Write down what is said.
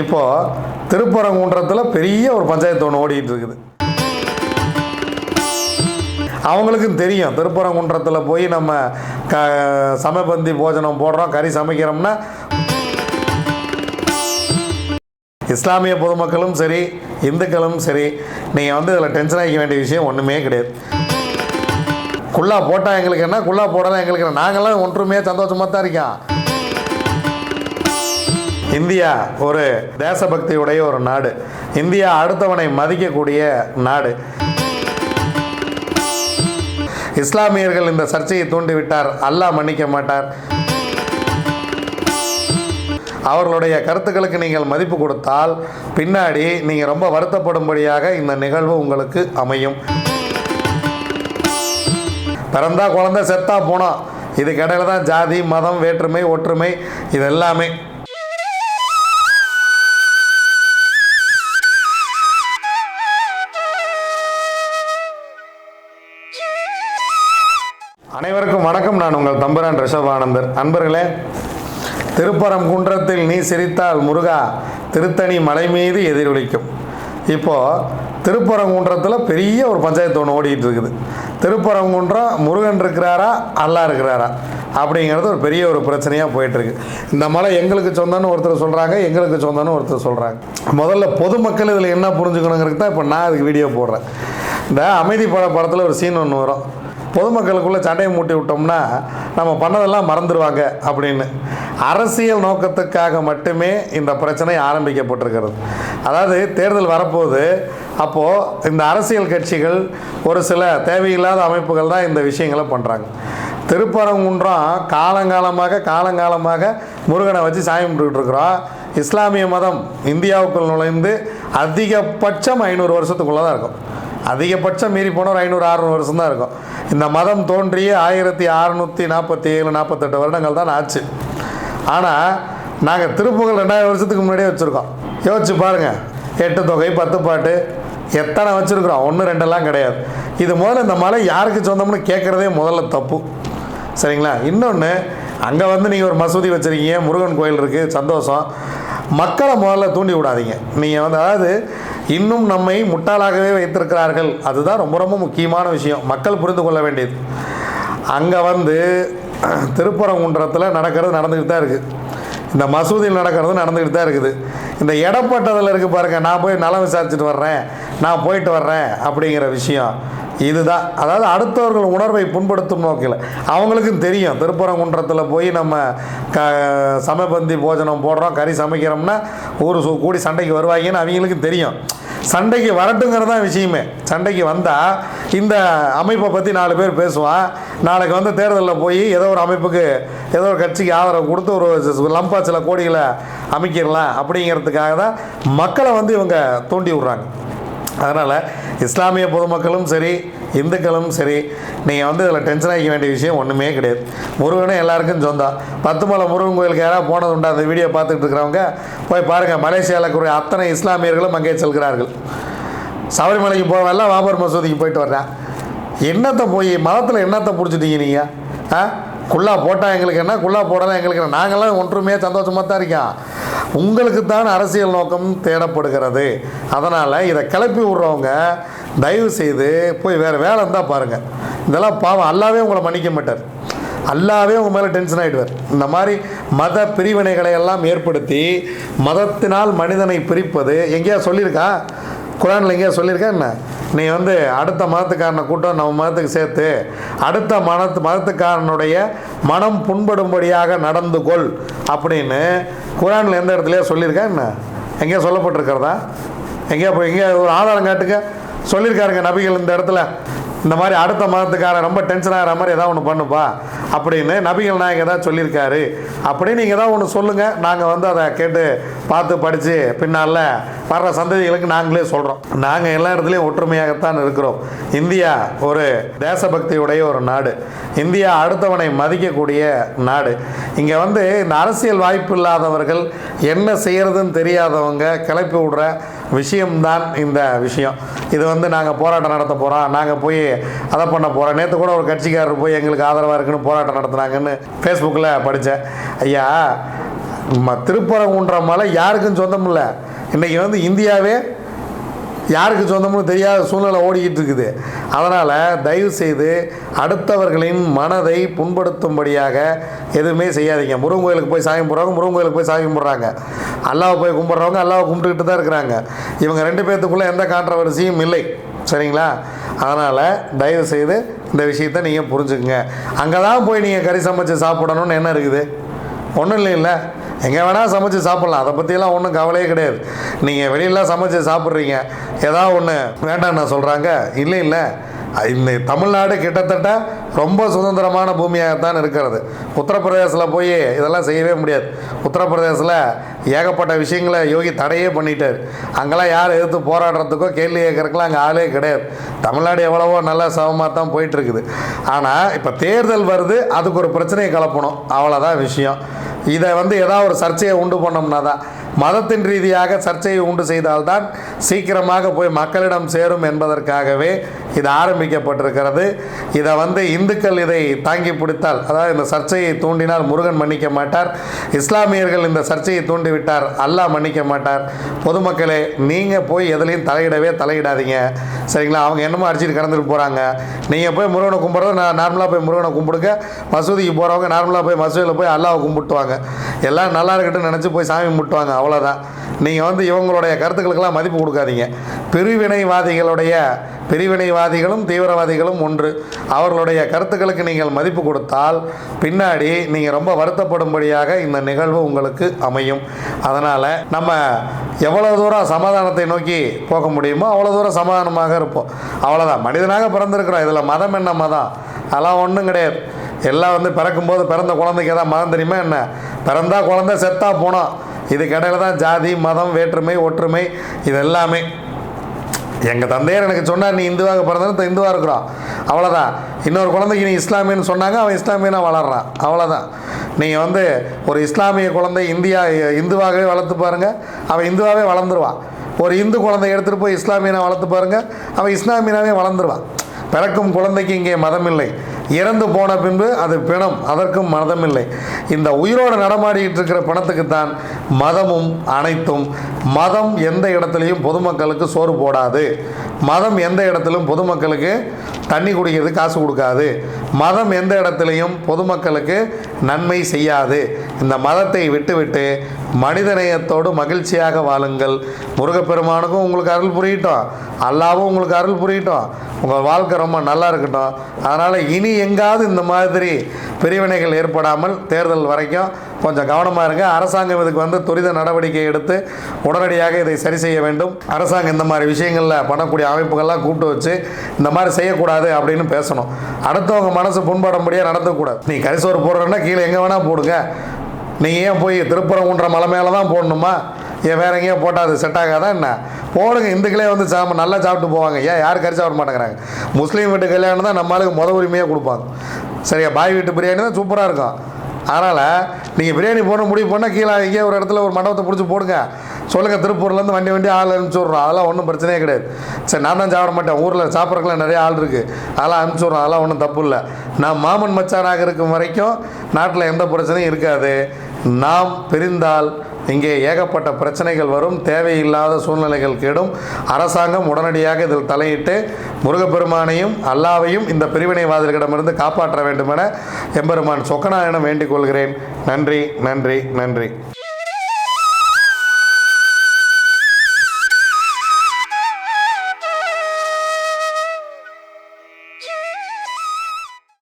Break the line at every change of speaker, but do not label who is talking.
இப்போது திருப்பரங்குன்றத்தில் பெரிய ஒரு பஞ்சாயத்து ஒன்று ஓடிட்டு இருக்குது. அவங்களுக்கும் தெரியும். திருப்பரங்குன்றத்தில் போய் நம்ம க சமபந்தி போஜனம் போடுறோம் கறி சமைக்கிறோம்னா இஸ்லாமிய பொதுமக்களும் சரி இந்துக்களும் சரி நீங்கள் வந்து இதில் டென்ஷன் ஆகிக்க வேண்டிய விஷயம் ஒன்றுமே கிடையாது. குள்ளா போட்டால் எங்களுக்கு என்ன? குள்ளா போடலாம் எங்களுக்கு நாங்களாம் ஒன்றுமே சந்தோஷமாக தான் இருக்கோம். இந்தியா ஒரு தேசபக்தியுடைய ஒரு நாடு. இந்தியா அடுத்தவனை மதிக்கக்கூடிய நாடு. இஸ்லாமியர்கள் இந்த சர்ச்சையை தூண்டிவிட்டார். அல்லாஹ் மன்னிக்க மாட்டார். அவர்களுடைய கருத்துக்களுக்கு நீங்கள் மதிப்பு கொடுத்தால் பின்னாடி நீங்கள் ரொம்ப வருத்தப்படும்படியாக இந்த நிகழ்வு உங்களுக்கு அமையும். பிறந்தா குழந்தை செத்தா போனோம் இதுக்கிடையில் தான் ஜாதி மதம் வேற்றுமை ஒற்றுமை இது எல்லாமே. அனைவருக்கும் வணக்கம். நான் உங்கள் தம்புரான் ரிஷபானந்தர். அன்பர்களே திருப்பரங்குன்றத்தில் நீ சிரித்தால் முருகா திருத்தணி மலை மீது எதிரொலிக்கும். இப்போது திருப்பரங்குன்றத்தில் பெரிய ஒரு பஞ்சாயத்து ஒன்று ஓடிக்கிட்டு இருக்குது. திருப்பரங்குன்றம் முருகன் இருக்கிறாரா அல்லா இருக்கிறாரா அப்படிங்கிறது ஒரு பெரிய ஒரு பிரச்சனையாக போயிட்டுருக்கு. இந்த மலை எங்களுக்கு சொந்தம்னு ஒருத்தர் சொல்கிறாங்க எங்களுக்கு சொந்தம்னு ஒருத்தர் சொல்கிறாங்க முதல்ல பொதுமக்கள் இதில் என்ன புரிஞ்சுக்கணுங்கிறது தான் இப்போ நான் அதுக்கு வீடியோ போடுறேன். இந்த அமைதி பட படத்தில் ஒரு சீன் ஒன்று வரும். பொதுமக்களுக்குள்ளே சண்டையை மூட்டி விட்டோம்னா நம்ம பண்ணதெல்லாம் மறந்துடுவாங்க அப்படின்னு. அரசியல் நோக்கத்துக்காக மட்டுமே இந்த பிரச்சனை ஆரம்பிக்கப்பட்டிருக்கிறது. அதாவது தேர்தல் வரப்போது அப்போது இந்த அரசியல் கட்சிகள் ஒரு சில தேவையில்லாத அமைப்புகள் தான் இந்த விஷயங்களை பண்ணுறாங்க திருப்பரங்குன்றம் காலங்காலமாக காலங்காலமாக முருகனை வச்சு சாமி கும்பிட்டுக்கிட்டு இருக்கிறோம் இஸ்லாமிய மதம் இந்தியாவுக்குள் நுழைந்து அதிகபட்சம் ஐநூறு வருஷத்துக்குள்ளே தான் இருக்கும். அதிகபட்சம் மீறி போன ஒரு ஐநூறு அறுநூறு வருஷம் தான் இருக்கும். இந்த மதம் தோன்றிய ஆயிரத்தி அறநூற்றி நாற்பத்தி ஏழு நாற்பத்தெட்டு வருடங்கள் தான் ஆச்சு. ஆனால் நாங்கள் திருப்புகழ் ரெண்டாயிரம் வருஷத்துக்கு முன்னாடியே வச்சுருக்கோம். யோசிச்சு பாருங்கள் எட்டு தொகை பத்து பாட்டு எத்தனை வச்சுருக்குறோம்? ஒன்று ரெண்டெல்லாம் கிடையாது. இது முதல்ல இந்த மலை யாருக்கு சொந்தம்னு கேட்குறதே முதல்ல தப்பு. சரிங்களா? இன்னொன்று அங்கே வந்து நீங்கள் ஒரு மசூதி வச்சுருக்கீங்க முருகன் கோயில் இருக்குது சந்தோஷம். மக்களை முதல்ல தூண்டி விடாதீங்க. நீங்கள் வந்து அதாவது இன்னும் நம்மை முட்டாளாகவே வைத்திருக்கிறார்கள். அதுதான் ரொம்ப ரொம்ப முக்கியமான விஷயம். மக்கள் புரிந்து கொள்ள வேண்டியது. அங்கே வந்து திருப்பரங்குன்றத்தில் நடக்கிறது நடந்துக்கிட்டு தான் இருக்குது இந்த மசூதியில் நடக்கிறது நடந்துக்கிட்டு தான் இருக்குது. இந்த இடப்பட்டதில் இருக்குது பாருங்கள் நான் போய் நலம் விசாரிச்சுட்டு வர்றேன் நான் போயிட்டு வர்றேன் அப்படிங்கிற விஷயம். இதுதான். அதாவது அடுத்தவர்கள் உணர்வை புண்படுத்தும் நோக்கில். அவங்களுக்கும் தெரியும். திருப்பரங்குன்றத்தில் போய் நம்ம க சமபந்தி போஜனம் போடுறோம் கறி சமைக்கிறோம்னா ஊர் சு கூடி சண்டைக்கு வருவாங்கன்னு அவங்களுக்கும் தெரியும். சண்டைக்கு வரட்டுங்கிறது தான் விஷயமே. சண்டைக்கு வந்தால் இந்த அமைப்பை பற்றி நாலு பேர் பேசுவான். நாளைக்கு வந்து தேர்தலில் போய் ஏதோ ஒரு அமைப்புக்கு ஏதோ ஒரு கட்சிக்கு ஆதரவு கொடுத்து ஒரு லம்பா சில கோடிகளை அமைக்கிடலாம் அப்படிங்கிறதுக்காக தான் மக்களை வந்து இவங்க தூண்டி விட்றாங்க. அதனால் இஸ்லாமிய பொதுமக்களும் சரி இந்துக்களும் சரி நீங்கள் வந்து இதில் டென்ஷன் ஆகிக்க வேண்டிய விஷயம் ஒன்றுமே கிடையாது. முருகனே எல்லாருக்கும் சொந்தம். பத்து மலை முருகன் கோயிலுக்கு யாராவது போனது உண்டா? அந்த வீடியோ பார்த்துட்டு இருக்கிறவங்க போய் பாருங்கள் மலேசியாவில் இருக்கிற அத்தனை இஸ்லாமியர்களும் அங்கே செல்கிறார்கள். சபரிமலைக்கு போகிறவெல்லாம் வாபர் மசூதிக்கு போயிட்டு வர்றேன் என்னத்தை போய் மதத்தில் என்னத்தை பிடிச்சிட்டீங்க நீங்கள் ஆ? குள்ளா போட்டால் எங்களுக்கு என்ன? குள்ளா போடலாம் எங்களுக்கு என்ன? நாங்களாம் ஒன்றுமே சந்தோஷமாக தான் இருக்கோம். உங்களுக்கு தான் அரசியல் நோக்கம் தேடப்படுகிறது. அதனால் இதை கிளப்பி விட்றவங்க தயவு செய்து போய் வேறு வேலை இருந்தால் பாருங்கள் இதெல்லாம் பாவம் அல்லாவே உங்களை மன்னிக்க மாட்டார். அல்லாவே உங்கள் மேலே டென்ஷன் ஆகிடுவார் இந்த மாதிரி மத பிரிவினைகளை எல்லாம் ஏற்படுத்தி மதத்தினால் மனிதனை பிரிப்பது எங்கேயா சொல்லியிருக்கா? குரானில் எங்கேயா சொல்லியிருக்கேன் என்ன? நீ வந்து அடுத்த மதத்துக்காரனை கூட்டம் நம்ம மதத்துக்கு சேர்த்து அடுத்த மதத்து மதத்துக்காரனுடைய மனம் புண்படும்படியாக நடந்து கொள் அப்படின்னு குரானில் எந்த இடத்துலையோ சொல்லியிருக்கேன் என்ன? எங்கேயா சொல்லப்பட்டிருக்கிறதா? எங்கேயா போய் எங்கேயா ஒரு ஆதாரம் காட்டுங்க. சொல்லியிருக்காருங்க நபிகள் இந்த இடத்துல. இந்த மாதிரி அடுத்த மதத்துக்காரன் ரொம்ப டென்ஷன் ஆகிற மாதிரி ஏதாவது ஒன்று பண்ணுப்பா அப்படின்னு நபிகள் நாயகம் ஏதாவது சொல்லியிருக்காரு. அப்படின்னு நீங்கள் தான் ஒன்று சொல்லுங்கள் நாங்கள் வந்து அதை கேட்டு பார்த்து படித்து பின்னால் வர்ற சந்ததிகளுக்கு நாங்களே சொல்கிறோம் நாங்கள் எல்லா இடத்துலையும் ஒற்றுமையாகத்தான் இருக்கிறோம். இந்தியா ஒரு தேசபக்தியுடைய ஒரு நாடு. இந்தியா அடுத்தவனை மதிக்கக்கூடிய நாடு. இங்கே வந்து இந்த அரசியல் வாய்ப்பு இல்லாதவர்கள் என்ன செய்கிறதுன்னு தெரியாதவங்க கிளப்பி விடுற விஷயம்தான் இந்த விஷயம். இது வந்து நாங்கள் போராட்டம் நடத்த போகிறோம் நாங்கள் போய் அதை பண்ண போகிறோம் நேற்று கூட ஒரு கட்சிக்காரர் போய் எங்களுக்கு ஆதரவாக இருக்குன்னு போராட்டம் நடத்துனாங்கன்னு ஃபேஸ்புக்கில் படித்தேன் ஐயா ம- திருப்பரங்குன்ற மலை யாருக்கும் சொந்தம் இல்லை இன்றைக்கி வந்து இந்தியாவே யாருக்கு சொந்தமும் தெரியாத சூழ்நிலை ஓடிக்கிட்டு இருக்குது. அதனால் தயவு செய்து அடுத்தவர்களின் மனதை புண்படுத்தும்படியாக எதுவுமே செய்யாதீங்க. முருகன் கோயிலுக்கு போய் சாமி போடுறவங்க முருகன் கோயிலுக்கு போய் சாமி கும்பிட்றாங்க. அல்லாவை போய் கும்பிட்றவங்க அல்லாவை கும்பிட்டுக்கிட்டு தான் இருக்கிறாங்க. இவங்க ரெண்டு பேர்த்துக்குள்ளே எந்த கான்ட்ரவர்சியும் இல்லை. சரிங்களா? அதனால் தயவு செய்து இந்த விஷயத்தை நீங்கள் புரிஞ்சுக்குங்க. அங்கே தான் போய் நீங்கள் கறி சமைச்சு சாப்பிடணும்னு என்ன இருக்குது? ஒன்றும் இல்லைல்ல. எங்கே வேணால் சமைச்சு சாப்பிட்லாம். அதை பற்றியெல்லாம் ஒன்றும் கவலையே கிடையாது. நீங்கள் வெளியிலாம் சமைச்சு சாப்பிட்றீங்க. ஏதாவது ஒன்று வேண்டாம்னு சொல்கிறாங்க இல்லை இல்லை. இந்த தமிழ்நாடு கிட்டத்தட்ட ரொம்ப சுதந்திரமான பூமியாகத்தான் இருக்கிறது. உத்தரப்பிரதேசில் போய் இதெல்லாம் செய்யவே முடியாது. உத்தரப்பிரதேசில் ஏகப்பட்ட விஷயங்களை யோகி தடையே பண்ணிட்டார். அங்கெல்லாம் யார் எதிர்த்து போராடுறதுக்கோ கேள்வி கேட்குறதுக்கெல்லாம் அங்கே ஆளே கிடையாது. தமிழ்நாடு எவ்வளவோ நல்ல சமமாக தான் போயிட்டுருக்குது ஆனால் இப்போ தேர்தல் வருது அதுக்கு ஒரு பிரச்சனையை கலப்பணும். அவ்வளோதான் விஷயம். இதை வந்து ஏதாவது ஒரு சர்ச்சையை உண்டு பண்ணோம்னா தான் மதத்தின் ரீதியாக சர்ச்சையை உண்டு செய்தால்தான் சீக்கிரமாக போய் மக்களிடம் சேரும் என்பதற்காகவே இது ஆரம்பிக்கப்பட்டிருக்கிறது. இதை வந்து இந்துக்கள் இதை தாங்கி பிடித்தால் அதாவது இந்த சர்ச்சையை தூண்டினால் முருகன் மன்னிக்க மாட்டார் இஸ்லாமியர்கள் இந்த சர்ச்சையை தூண்டிவிட்டார் அல்லாஹ் மன்னிக்க மாட்டார். பொதுமக்களே நீங்கள் போய் எதுலையும் தலையிடவே தலையிடாதீங்க. சரிங்களா? அவங்க என்னமோ அடிச்சுட்டு கடந்துட்டு போகிறாங்க நீங்கள் போய் முருகனை கும்பிட்றது நான் நார்மலாக போய் முருகனை கும்பிடுங்க. மசூதிக்கு போகிறவங்க நார்மலாக போய் மசூதியில் போய் அல்லாவை கும்பிட்டுவாங்க. எல்லாம் நல்லா இருக்கட்டும்னு நினச்சி போய் சாமி கும்பிட்டுவாங்க. அவ்வளோதான் நீங்கள் வந்து இவங்களுடைய கருத்துக்களுக்கெல்லாம் மதிப்பு கொடுக்காதீங்க. பிரிவினைவாதிகளுடைய பிரிவினைவாதிகளும் தீவிரவாதிகளும் ஒன்று. அவர்களுடைய கருத்துக்களுக்கு நீங்கள் மதிப்பு கொடுத்தால் பின்னாடி நீங்கள் ரொம்ப வருத்தப்படும்படியாக இந்த நிகழ்வு உங்களுக்கு அமையும். அதனால் நம்ம எவ்வளோ தூரம் சமாதானத்தை நோக்கி போக முடியுமோ அவ்வளோ தூரம் சமாதானமாக இருப்போம். அவ்வளோதான் மனிதனாக பிறந்திருக்கிறோம். இதில் மதம் என்ன மதம்? அதெல்லாம் ஒன்றும் கிடையாது. எல்லாம் வந்து பிறக்கும்போது பிறந்த குழந்தைக்கு ஏதாவது மதம் தெரியுமா என்ன? பிறந்தா குழந்தை செத்தா போனோம் இதுக்கு தான் ஜாதி மதம் வேற்றுமை ஒற்றுமை இது எல்லாமே எங்கள் தந்தையர் எனக்கு சொன்னார் நீ இந்துவாக பிறந்தது இந்துவாக இருக்கிறான். அவ்வளோதான் இன்னொரு குழந்தைக்கு நீ இஸ்லாமியன்னு சொன்னாங்க அவன் இஸ்லாமியனாக வளர்றான். அவ்வளோதான் நீங்கள் வந்து ஒரு இஸ்லாமிய குழந்தை இந்தியா இந்துவாகவே வளர்த்து பாருங்க அவன் இந்துவாகவே வளர்ந்துருவான். ஒரு இந்து குழந்தை எடுத்துகிட்டு போய் இஸ்லாமியனை வளர்த்து பாருங்கள் அவன் இஸ்லாமியனாகவே வளர்ந்துருவான். பிறக்கும் குழந்தைக்கு இங்கே மதம் இல்லை. இறந்து போன பின்பு அது பிணம். அதற்கும் மதம் இல்லை இந்த உயிரோடு நடமாடிக்கிட்டு இருக்கிற பிணத்துக்குத்தான் மதமும் அனைத்தும். மதம் எந்த இடத்துலையும் பொதுமக்களுக்கு சோறு போடாது. மதம் எந்த இடத்திலும் பொதுமக்களுக்கு தண்ணி குடிக்கிறது காசு கொடுக்காது. மதம் எந்த இடத்துலையும் பொதுமக்களுக்கு நன்மை செய்யாது. இந்த மதத்தை விட்டுவிட்டு மனிதநேயத்தோடு மகிழ்ச்சியாக வாழுங்கள். முருகப்பெருமானுக்கும் உங்களுக்கு அருள் புரியட்டும். அல்லாவும் உங்களுக்கு அருள் புரியட்டும். உங்கள் வாழ்க்கை ரொம்ப நல்லா இருக்கட்டும். அதனால் இனி எங்காவது இந்த மாதிரி பிரிவினைகள் ஏற்படாமல் தேர்தல் வரைக்கும் கொஞ்சம் கவனமாக இருங்க. அரசாங்கம் இதுக்கு வந்து துரித நடவடிக்கை எடுத்து உடனடியாக இதை சரி செய்ய வேண்டும். அரசாங்கம் இந்த மாதிரி விஷயங்களில் பண்ணக்கூடிய அமைப்புகள்லாம் கூப்பிட்டு வச்சு இந்த மாதிரி செய்யக்கூடாது அப்படின்னு பேசணும். அடுத்தவங்க மனசு புண்படும்படியாக நடத்தக்கூடாது. நீ கரிசோறு போடுறேன்னா கீழே எங்கே வேணால் போடுங்க. நீங்கள் ஏன் போய் திருப்பரங்குன்ற மலை மேலே தான் போடணுமா? ஏன் வேற எங்கேயோ போட்டால் அது செட் ஆகாதா என்ன? போடுங்க இந்துக்களே வந்து சாம நல்லா சாப்பிட்டு போவாங்க. ஏன் யாரும் கறி சாப்பிட மாட்டேங்கிறாங்க? முஸ்லீம் வீட்டு கல்யாணம் தான் நம்மளுக்கு முத உரிமையாக கொடுப்பாங்க. சரியா பாய் வீட்டு பிரியாணி தான் சூப்பராக இருக்கும். அதனால் நீங்கள் பிரியாணி போட முடிவு பண்ணால் கீழே எங்கேயோ ஒரு இடத்துல ஒரு மண்டபத்தை பிடிச்சி போடுங்க. சொல்லுங்கள் திருப்பூர்லேருந்து வண்டி வண்டி ஆள் அனுப்பிச்சி விட்றோம். அதெல்லாம் ஒன்றும் பிரச்சனையே கிடையாது. சரி நான் தான் சாப்பிட மாட்டேன். ஊரில் சாப்பிட்றதுக்குலாம் நிறைய ஆள் இருக்குது அதெல்லாம் அனுப்பிச்சி விட்றோம். அதெல்லாம் ஒன்றும் தப்பு இல்லை. நான் மாமன் மச்சானாக இருக்கும் வரைக்கும் நாட்டில் எந்த பிரச்சனையும் இருக்காது. நாம் பிரிந்தால் இங்கே ஏகப்பட்ட பிரச்சனைகள் வரும் தேவையில்லாத சூழ்நிலைகள் கெடும். அரசாங்கம் உடனடியாக இதில் தலையிட்டு முருகப்பெருமானையும் அல்லாவையும் இந்த பிரிவினைவாதிகளிடமிருந்து காப்பாற்ற வேண்டுமென எம்பெருமான் சொக்கநாயனம் வேண்டிக் கொள்கிறேன். நன்றி நன்றி நன்றி.